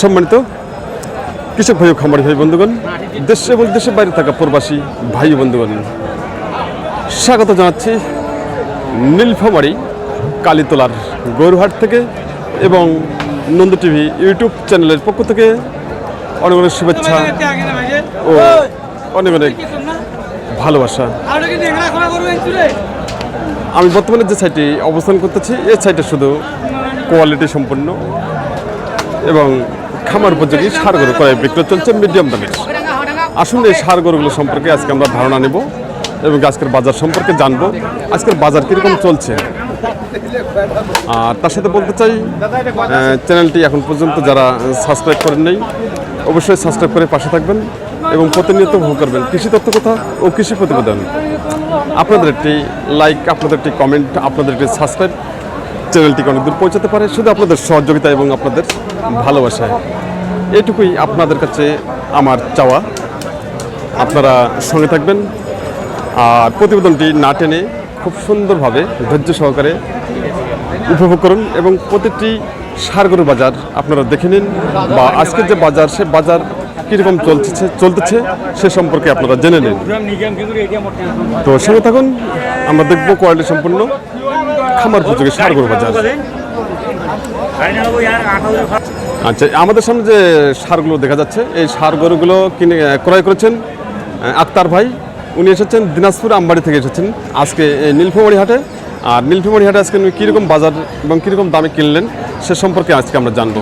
সম্মানিত কৃষক ভাই খামারি ভাই বন্ধুগণ, দেশ এবং দেশের বাইরে থাকা প্রবাসী ভাই বন্ধুগণ, স্বাগত জানাচ্ছি নীলফামারি কালীতলার গৌরহাট থেকে এবং নন্দ টিভি ইউটিউব চ্যানেলের পক্ষ থেকে অনেক অনেক শুভেচ্ছা ও অনেক অনেক ভালোবাসা। আমি বর্তমানে যে সাইটে অবস্থান করতেছি, এই সাইটে শুধু কোয়ালিটি সম্পন্ন এবং খামার উপযোগী সার গরু ক্রয় বিক্রয় চলছে মিডিয়াম দামের আসুন এই সার গরুগুলো সম্পর্কে আজকে আমরা ধারণা নেব এবং আজকের বাজার সম্পর্কে জানব। আজকের বাজার কীরকম চলছে? আর তার সাথে বলতে চাই চ্যানেলটি এখন পর্যন্ত যারা সাবস্ক্রাইব করেন নেই, অবশ্যই সাবস্ক্রাইব করে পাশে থাকবেন এবং প্রতিনিয়ত উপভোগ করবেন। কৃষি তথ্য কথা ও কৃষি প্রতিবেদন। আপনাদের একটি লাইক আপনাদের একটি কমেন্ট আপনাদের একটি সাবস্ক্রাইব চ্যানেলটিকে অনেক দূর পৌঁছাতে পারে? শুধু আপনাদের সহযোগিতা এবং আপনাদের ভালোবাসায় এটুকুই আপনাদের কাছে আমার চাওয়া। আপনারা সঙ্গে থাকবেন। আর প্রতিবেদনটি না টেনে খুব সুন্দরভাবে ধৈর্য সহকারে উপভোগ করুন এবং প্রতিটি সারগরু বাজার আপনারা দেখে নিন বা আজকের যে বাজার, সে বাজার কীরকম চলতেছে চলতেছে সে সম্পর্কে আপনারা জেনে নিন। তো সঙ্গে থাকুন, আমরা দেখব কোয়ালিটি সম্পূর্ণ। খামার উপযোগী সারগরু বাজার। আচ্ছা আমাদের সামনে যে সারগুলো দেখা যাচ্ছে, এই সার গরুগুলো কিনে ক্রয় করেছেন আক্তার ভাই। উনি এসেছেন দিনাজপুর আমবাড়ি থেকে এসেছেন। আজকে নীলফামারি হাটে। আর নীলফামারি হাটে আজকে উনি কীরকম বাজার এবং কীরকম দামে কিনলেন, সে সম্পর্কে আজকে আমরা জানব।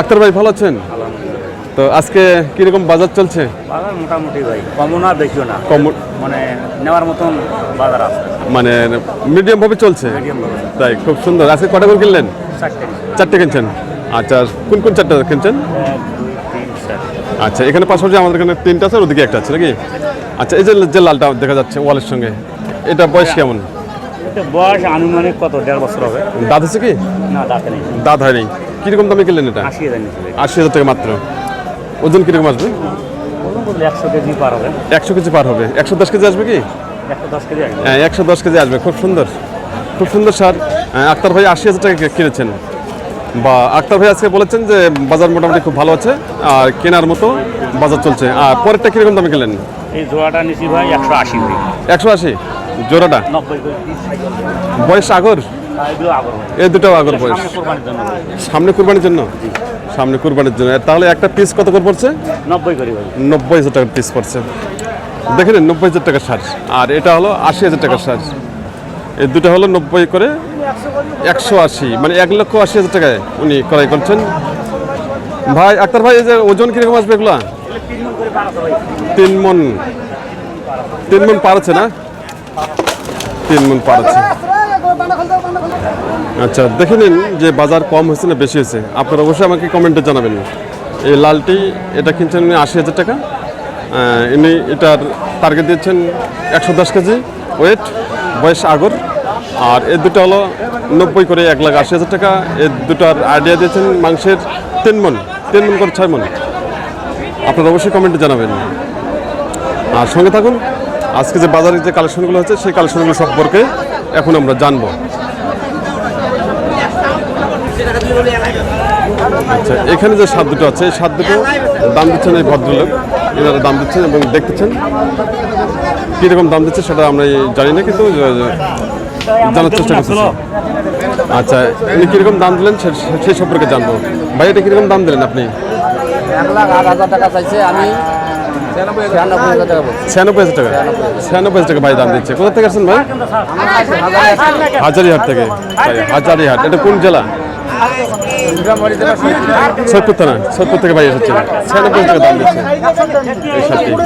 আক্তার ভাই, ভালো আছেন? তো আজকে কীরকম বাজার চলছে? বাজার মোটামুটি ভাই কমও না বেশিও না। কম মানে নেওয়ার মতন বাজার আছে। মানে মিডিয়াম ভাবে চলছে তাই খুব সুন্দর। আজকে কটা করে কিনলেন? চারটে। কিনছেন। আচ্ছা কোন কোন চারটে কিনছেন? আচ্ছা এখানে পাশাপাশি আমাদের এখানে তিনটা আছে ওদিকে একটা আছে নাকি? আচ্ছা এই যে লালটা দেখা যাচ্ছে ওয়ালের সঙ্গে এটা বয়স কেমন? এটা বয়স আনুমানিক কত দেড় বছর হবে। দাঁত আছে কি? না দাঁতে নেই। দাঁত হয়নি। কীরকম দামে কিনলেন এটা? আশি হাজার আশি হাজার টাকা মাত্র। ওজন কীরকম আসবে? একশো কেজি পার হবে। একশো কেজি পার হবে। একশো দশ কেজি আসবে কি? হ্যাঁ একশো দশ কেজি আসবে। খুব সুন্দর। খুব সুন্দর সার। আক্তার ভাই আশি হাজার টাকা কিনেছেন? বা আক্তার ভাই আজকে বলেছেন যে বাজার মোটামুটি খুব ভালো আছে আর কেনার মতো বাজার চলছে। আর পরেরটা কীরকম দামে কিনলেন? এই জোড়াটা ভাই একশো আশি একশো আশি? জোড়াটা? বয়স আগর? এই দুটো আগর বয়স। সামনে কোরবানির জন্য। সামনে কুরবানির জন্য। তাহলে একটা পিস কত করে পড়ছে? নব্বই করি নব্বই হাজার টাকার পিস পড়ছে। দেখে নিন নব্বই হাজার টাকার সার। আর এটা হলো আশি হাজার টাকার সার। এই দুটো হলো নব্বই করে একশো আশি। মানে এক লক্ষ আশি হাজার টাকায় উনি ক্রয় করছেন। ভাই আক্তার ভাই এই যে ওজন কীরকম আসবে এগুলা? তিন মন। তিন মন পারছে না? তিন মন পারছে আচ্ছা দেখে নিন যে বাজার কম হয়েছে না বেশি হয়েছে। আপনারা অবশ্যই আমাকে কমেন্টে জানাবেন। এই লালটি, এটা কিনছেন উনি আশি হাজার টাকা। ইনি এটার টার্গেট দিয়েছেন একশো দশ কেজি। ওয়েট বয়স আগর। আর এর দুটো হলো নব্বই করে এক লাখ আশি হাজার টাকা। এর দুটার আইডিয়া দিয়েছেন মাংসের তিন মন তিন মন করে ছয় মন আপনারা অবশ্যই কমেন্টে জানাবেন। আর সঙ্গে থাকুন, আজকে যে বাজারে যে কালেকশনগুলো হচ্ছে, সেই কালেকশনগুলো সম্পর্কে এখন আমরা জানব। আচ্ছা এখানে যে সাত দুটো আছে সাত দুটো দাম দিচ্ছেন এই ভদ্রলোক। এনারা দাম দিচ্ছেন এবং দেখতেছেন। কীরকম দাম দিচ্ছে সেটা আমরা জানি না কিন্তু জানার চেষ্টা করতেছি। আচ্ছা উনি কীরকম দাম দিলেন সেই সম্পর্কে জানব। ভাই এটা কীরকম দাম দিলেন আপনি? এক লাখ আট হাজার টাকা চাইছে আমি ছিয়ানব্বই হাজার টাকা ছিয়ানব্বই হাজার টাকা? ছিয়ানব্বই হাজার। টাকা ভাই দাম দিচ্ছে। কোথা থেকে আসছেন ভাই? হাজারিহাট থেকে। হাজারিহাট এটা কোন জেলা? সৈয়দপুর থানা সৈয়দপুর থেকে ভাই এসেছেন ছিয়ানব্বই হাজার টাকা দাম দিচ্ছে। এই শার্টটি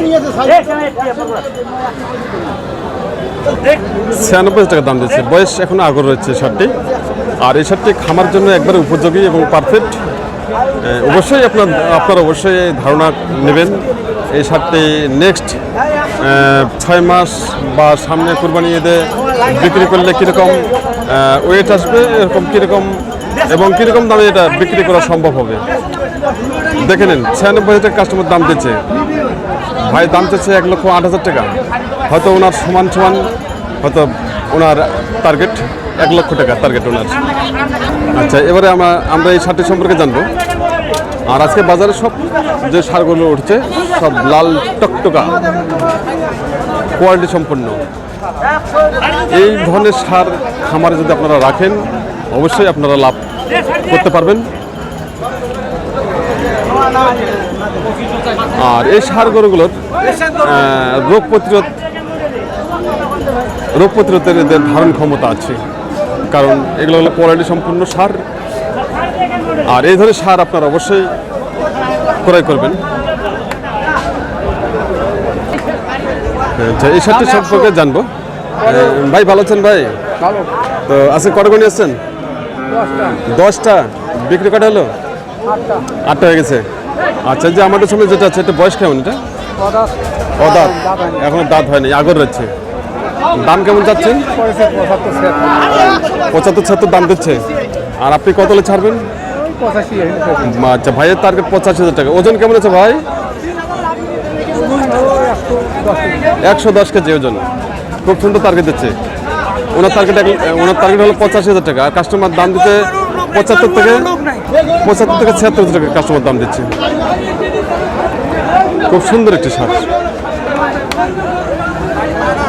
ছিয়ানব্বই টাকা দাম দিচ্ছে। বয়স এখনও আগর রয়েছে শার্টটি আর এই শার্টটি খামার জন্য একবারে উপযোগী এবং পারফেক্ট অবশ্যই আপনার, আপনারা অবশ্যই ধারণা নেবেন। এই শার্টটি নেক্সট ছয় মাস বা সামনে কোরবানি ঈদে বিক্রি করলে কীরকম ওয়েট আসবে, এরকম কীরকম এবং কীরকম দামে এটা বিক্রি করা সম্ভব হবে? দেখে নিন, ছিয়ানব্বই হাজার কাস্টমার দাম দিচ্ছে। ভাই, দাম চাচ্ছে এক লক্ষ আট হাজার টাকা। হয়তো ওনার সমান সমান, হয়তো ওনার টার্গেট এক লক্ষ টাকা টার্গেট ওনার। আচ্ছা এবারে আমরা আমরা এই শার্টটি সম্পর্কে জানব। আর আজকে বাজারে সব যে সারগুলো উঠছে, সব লাল টকটকা কোয়ালিটি সম্পন্ন। এই ধরনের সার খামারে যদি আপনারা রাখেন, অবশ্যই আপনারা লাভ করতে পারবেন। আর এই সার গরুগুলোর রোগ প্রতিরোধ রোগ প্রতিরোধের এদের ধারণ ক্ষমতা আছে কারণ এগুলো হলো কোয়ালিটি সম্পূর্ণ সার। আর এই ধরনের সার আপনারা অবশ্যই ক্রয় করবেন। আচ্ছা এই সারটি সম্পর্কে জানব। ভাই ভালো আছেন ভাই? তো আজকে কটা গুণি আসছেন? দশটা। বিক্রি কটা হলো? আটটা। হয়ে গেছে। আচ্ছা যে আমাদের সামনে যেটা আছে এটা বয়স কেমন এটা? অদাঁত। এখনও দাঁত হয়নি আগর রয়েছে দাম কেমন পয়সা পঁচাত্তর ছাত্তর দাম দিচ্ছে। আর আপনি কত হলে ছাড়বেন? আচ্ছা ভাইয়ের টার্গেট পঁচাশি হাজার টাকা। ওজন কেমন আছে ভাই? একশো দশ কেজি। ওজন। খুব সুন্দর টার্গেট দিচ্ছে। ওনার টার্গেট ওনার টার্গেট হলো পঁচাশি হাজার টাকা। আর কাস্টমার দাম দিতে পঁচাত্তর থেকে পঁচাত্তর থেকে ছিয়াত্তর হাজার টাকা কাস্টমার দাম দিচ্ছে। খুব সুন্দর একটি শার্ট।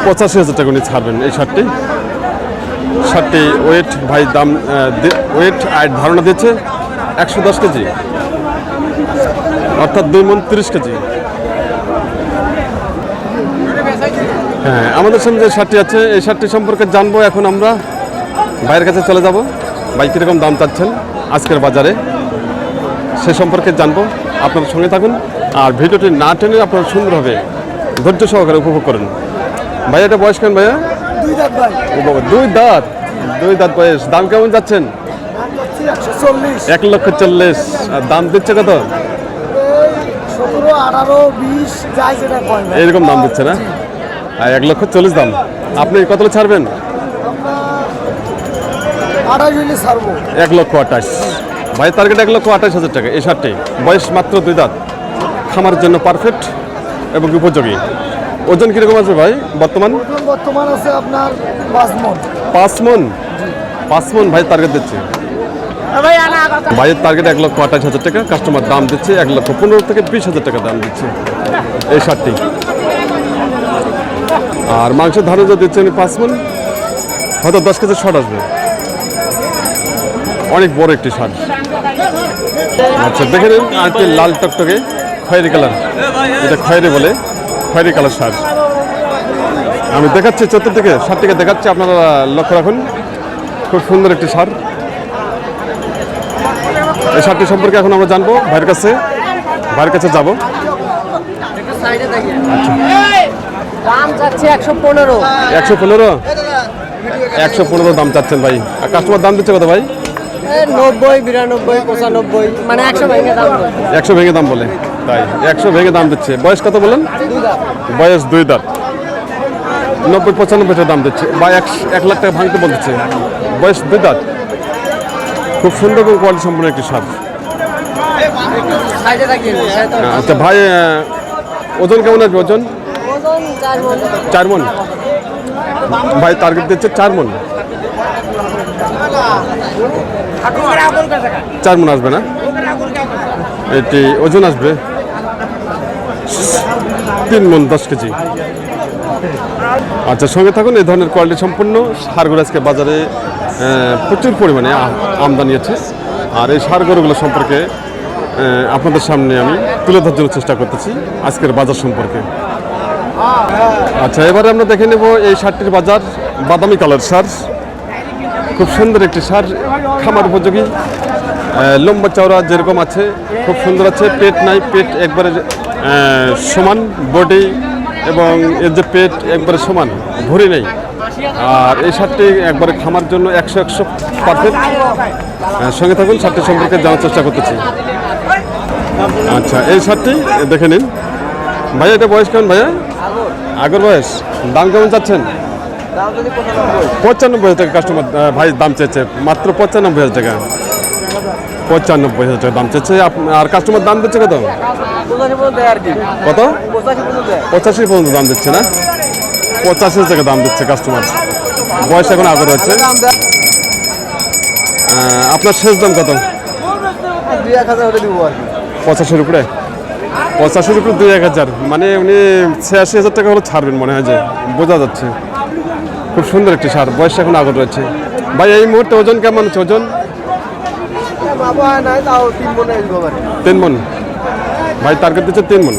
পঁচাশি হাজার টাকা উনি ছাড়বেন এই শার্টটি। শার্টটি ওয়েট ভাই দাম ওয়েট আর ধারণা দিচ্ছে একশো দশ কেজি। অর্থাৎ দুই মন তিরিশ কেজি। হ্যাঁ আমাদের সামনে যে শার্টটি আছে এই শার্টটি সম্পর্কে জানব এখন আমরা। ভাইয়ের কাছে চলে যাব। ভাই কীরকম দাম চাচ্ছেন আজকের বাজারে? সে সম্পর্কে জানব। আপনার সঙ্গে থাকুন। আর ভিডিওটি না টেনে আপনারা সুন্দরভাবে ধৈর্য সহকারে উপভোগ করেন। ভাই এটা বয়স কেন ভাইয়া? দুই দাঁত দুই দাঁত? বয়স। দাম কেমন যাচ্ছেন? এক লক্ষ চল্লিশ। আর দাম দিচ্ছে কত? এইরকম দাম দিচ্ছে না? আর এক লক্ষ চল্লিশ দাম। আপনি কত ছাড়বেন? এক লক্ষ আঠাশ। ভাই টার্গেট এক লক্ষ আঠাশ হাজার টাকা। এই শার্টটি বয়স মাত্র দুই দাঁত। খামারের জন্য পারফেক্ট এবং উপযোগী। ওজন কীরকম আছে ভাই বর্তমান? বর্তমান আছে আপনার পাঁচ মন। পাঁচ মন? পাঁচ মন ভাই টার্গেট দিচ্ছে। ভাইয়ের টার্গেট এক লক্ষ আঠাশ হাজার টাকা। কাস্টমার দাম দিচ্ছে এক লক্ষ পনেরো থেকে বিশ হাজার টাকা দাম দিচ্ছে। এই শার্টটি। আর মাংসের ধারণ যদি দিচ্ছে উনি পাঁচ মন হয়তো দশ কেজি শর্ট আসবে। অনেক বড় একটি শার্ট আচ্ছা দেখে নিন আর একটি লাল টকটকে খয়েরি কালার। এটা খয়েরি বলে, খয়েরি কালার শার্ট আমি দেখাচ্ছি চতুর্দিকে শার্টটিকে দেখাচ্ছি, আপনারা লক্ষ্য রাখুন। খুব সুন্দর একটি সার এই শার্টটি সম্পর্কে এখন আমরা জানব, ভাইয়ের কাছে ভাইয়ের কাছে যাব। দাম যাচ্ছে একশো পনেরো। একশো পনেরো? একশো পনেরো দাম চাচ্ছেন ভাই। আর কাস্টমার দাম দিচ্ছে কত ভাই? নব্বই বিরানব্বই পঁচানব্বই মানে একশো ভেঙে দাম একশো ভেঙে দাম বলে তাই। একশো ভেঙে দাম দিচ্ছে। বয়স কত বলেন? বয়স দুই দাঁত। নব্বই পঁচানব্বই দাম দিচ্ছে। বা এক এক লাখ টাকা ভাঙতে বলছে বয়স দুই দাঁত। খুব সুন্দর এবং কোয়ালিটি সম্পূর্ণ একটি তো- আচ্ছা ভাই ওজন কেমন আসবে? ওজন? চার মন ভাই টার্গেট দিচ্ছে চার মন চার মন আসবে না? এটি ওজন আসবে? তিন মন দশ কেজি। আচ্ছা সঙ্গে থাকুন, এই ধরনের কোয়ালিটি সম্পূর্ণ সারগুলো আজকে বাজারে প্রচুর পরিমাণে আমদানি আছে আর এই সার গরুগুলো সম্পর্কে আপনাদের সামনে আমি তুলে ধরার জন্য চেষ্টা করতেছি আজকের বাজার সম্পর্কে। আচ্ছা এবারে আমরা দেখে নেব এই শার্টটির বাজার, বাদামি কালার সার খুব সুন্দর একটি সার খামার উপযোগী। লম্বা চওড়া যেরকম আছে, খুব সুন্দর আছে। পেট নাই, পেট একবারে সমান বডি এবং এর যে পেট একবারে সমান ভরি নেই। আর এই শার্টটি একবারে খামার জন্য একশো একশো পারফেক্ট সঙ্গে থাকুন, শার্টটি সম্পর্কে জানার চেষ্টা করতেছি। আচ্ছা এই শার্টটি, দেখে নিন। ভাইয়া, এটা বয়স কেমন ভাইয়া? আগের বয়স দাম কেমন চাচ্ছেন? পঁচানব্বই। হাজার টাকা কাস্টমার ভাই দাম চেয়েছে মাত্র পঁচানব্বই হাজার টাকা। পঁচানব্বই হাজার টাকা দাম চেয়েছে আর কাস্টমার দাম দিচ্ছে কত? কত? পঁচাশি পর্যন্ত দাম দিচ্ছে না? পঁচাশি হাজার টাকা দাম দিচ্ছে কাস্টমার বয়স এখন আগর হচ্ছে। আপনার শেষ দাম কত? পঁচাশির উপরে? পঁচাশির উপরে দুই এক হাজার। মানে উনি ছিয়াশি হাজার টাকা হলে ছাড়বেন মনে হয় যে, বোঝা যাচ্ছে। খুব সুন্দর একটি সার, বয়স এখন আগত রয়েছে। ভাই, এই মুহূর্তে ওজন কেমন আছে? ওজন? তিন মন। ভাই টার্গেট দিচ্ছে তিন মন।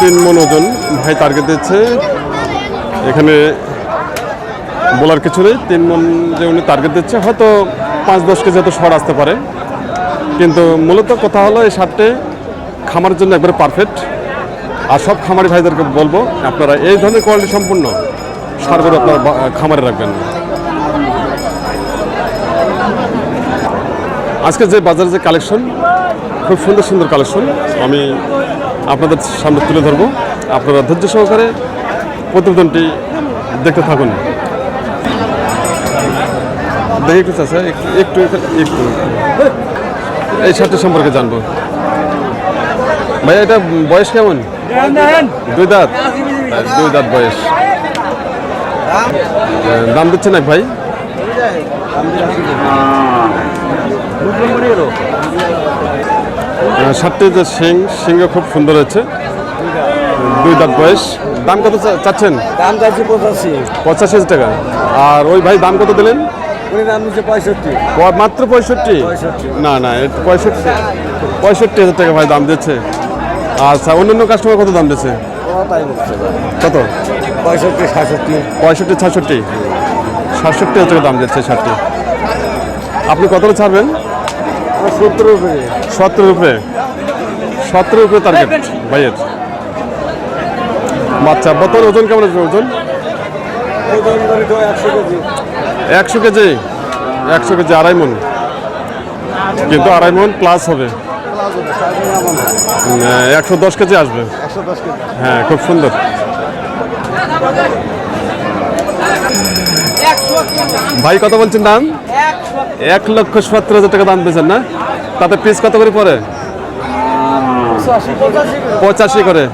তিন মন ওজন। ভাই টার্গেট দিচ্ছে। এখানে বলার কিছু নেই। তিন মন যে উনি টার্গেট দিচ্ছে, হয়তো পাঁচ দশ কেজি হয়তো সর আসতে পারে। কিন্তু মূলত কথা হলো এই সারটে খামারের জন্য একবারে পারফেক্ট আর সব খামারি ভাইদেরকে বলব, আপনারা এই ধরনের কোয়ালিটি সম্পূর্ণ সারগুলো আপনারা খামারে রাখবেন। আজকে যে বাজারে যে কালেকশন খুব সুন্দর সুন্দর কালেকশন আমি আপনাদের সামনে তুলে ধরবো। আপনারা ধৈর্য সহকারে প্রতিবেদনটি দেখতে থাকুন। দেখি একটু একটু একটু এই শার্টটি সম্পর্কে জানব। ভাইয়া এটা বয়স কেমন? দুই দাঁত। দুই দাঁত বয়স। দাম দিচ্ছে না ভাই? সাতটি যে শিং শিংও খুব সুন্দর হয়েছে। দুই দাঁত বয়স। দাম কত চাচ্ছেন? দাম চাইছি পঁচাশি। পঁচাশি টাকা। আর ওই ভাই দাম কত দিলেন? উনি দাম দিচ্ছে পঁয়ষট্টি মাত্র পঁয়ষট্টি। না না পঁয়ষট্টি। পঁয়ষট্টি হাজার টাকা ভাই দাম দিচ্ছে। আচ্ছা অন্যান্য কাস্টমার কত দাম দিচ্ছে? কত? পঁয়ষট্টি সাতষট্টি। পঁয়ষট্টি ছাষট্টি সাতষট্টি হাজার টাকা দাম দিচ্ছে শার্টটি আপনি কত ছাড়বেন? সত্তর উপরে সতেরো রুপে? সতেরো রুপে টার্গেট ভাইয়ের। বাচ্চা বর্তমান ওজন কেমন আছে ওজন? ওজন একশো কেজি। একশো কেজি একশো কেজি, আড়াই মন। কিন্তু আড়াই মন প্লাস হবে। একশো দশ কেজি আসবে। হ্যাঁ খুব সুন্দর। ভাই, কত বলছেন দাম? এক লক্ষ সত্তর হাজার টাকা দাম দিয়েছেন না? তাতে পিস কত করে পড়ে? পঁচাশি করে।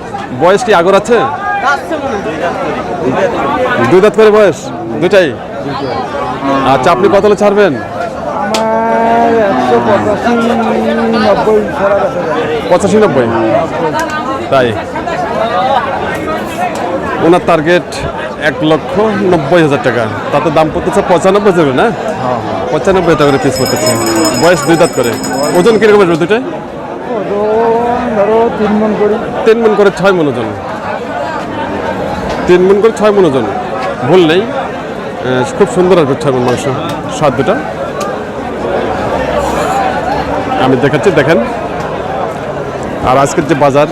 বয়স কি আগর আছে? দুই দাঁত করে বয়স? দুটাই আচ্ছা আপনি কত ছাড়বেন? পঁচাশি নব্বই। তাই। ওনার টার্গেট এক লক্ষ নব্বই হাজার টাকা। তাতে দাম পড়তেছে পঁচানব্বই যাবে না? পঁচানব্বই টাকা করে পিস করতেছে বয়স দুই দাঁত করে। ওজন কীরকম আসবে ধরো তিন মন করি তিন মন করে ছয় মন ওজন। তিন মন করে ছয় মন ওজন। ভুল নেই। খুব সুন্দর আসবে মন মাংস। স্বাদ দুটা। আমি দেখাচ্ছি, দেখেন। আর আজকের যে বাজার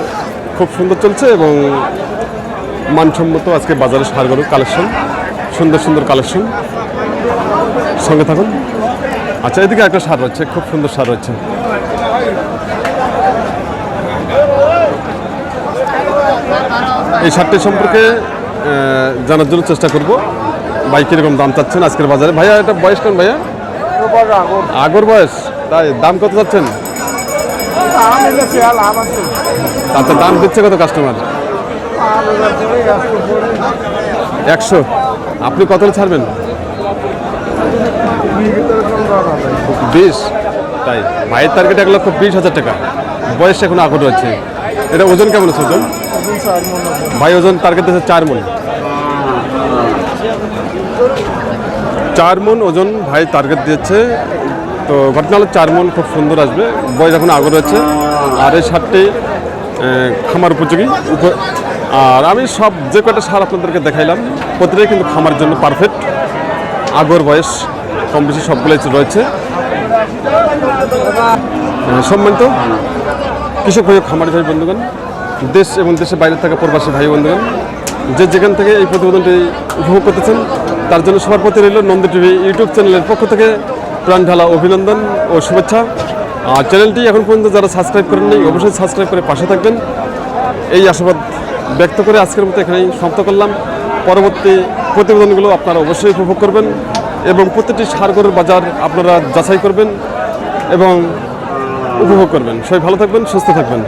খুব সুন্দর চলছে এবং মানসম্মত আজকে বাজারে সারগরু কালেকশন, সুন্দর সুন্দর কালেকশন। সঙ্গে থাকুন। আচ্ছা এদিকে একটা সার রয়েছে, খুব সুন্দর সার রয়েছে। এই শার্টটি সম্পর্কে জানার জন্য চেষ্টা করব। ভাই কীরকম দাম চাচ্ছেন আজকের বাজারে? ভাইয়া এটা বয়স কেন ভাইয়া? আগর। বয়স? তাই দাম কত চাচ্ছেন? আছে। আচ্ছা দাম দিচ্ছে কত কাস্টমার একশো আপনি কত ছাড়বেন? আছে বিশ? তাই ভাইয়ের টার্গেট এক লক্ষ বিশ হাজার টাকা। বয়স এখন আগর রয়েছে এটা ওজন কেমন আছে ওজন? আছে। ভাই ওজন টার্গেট দিচ্ছে চার মন। চার মন ওজন ভাই টার্গেট দিয়েছে। তো ঘটনা হলো চার মন খুব সুন্দর আসবে। বয়স এখন আগর রয়েছে। আর এই সারটি খামার উপযোগী। উপ- আর আমি সব যে কয়টা সার আপনাদেরকে দেখাইলাম, প্রতিটাই কিন্তু খামার জন্য পারফেক্ট আগর বয়স কম বেশি সবগুলোই রয়েছে। সম্মানিত কৃষক ও খামারি ভাই বন্ধুগণ দেশ এবং দেশের বাইরে থাকা প্রবাসী ভাই বন্ধুগণ, যে যেখান থেকে এই প্রতিবেদনটি উপভোগ করতেছেন, তার জন্য সবার প্রতি রইল নন্দ টিভি ইউটিউব চ্যানেলের পক্ষ থেকে প্রাণ ঢালা অভিনন্দন ও শুভেচ্ছা। আর চ্যানেলটি এখন পর্যন্ত যারা সাবস্ক্রাইব করেননি, অবশ্যই সাবস্ক্রাইব করে পাশে থাকবেন। এই আশাবাদ ব্যক্ত করে আজকের মতো এখানেই সমাপ্ত করলাম। পরবর্তী প্রতিবেদনগুলো আপনারা অবশ্যই উপভোগ করবেন এবং প্রতিটি সারগরের বাজার আপনারা যাচাই করবেন এবং উপভোগ করবেন। সবাই ভালো থাকবেন, সুস্থ থাকবেন।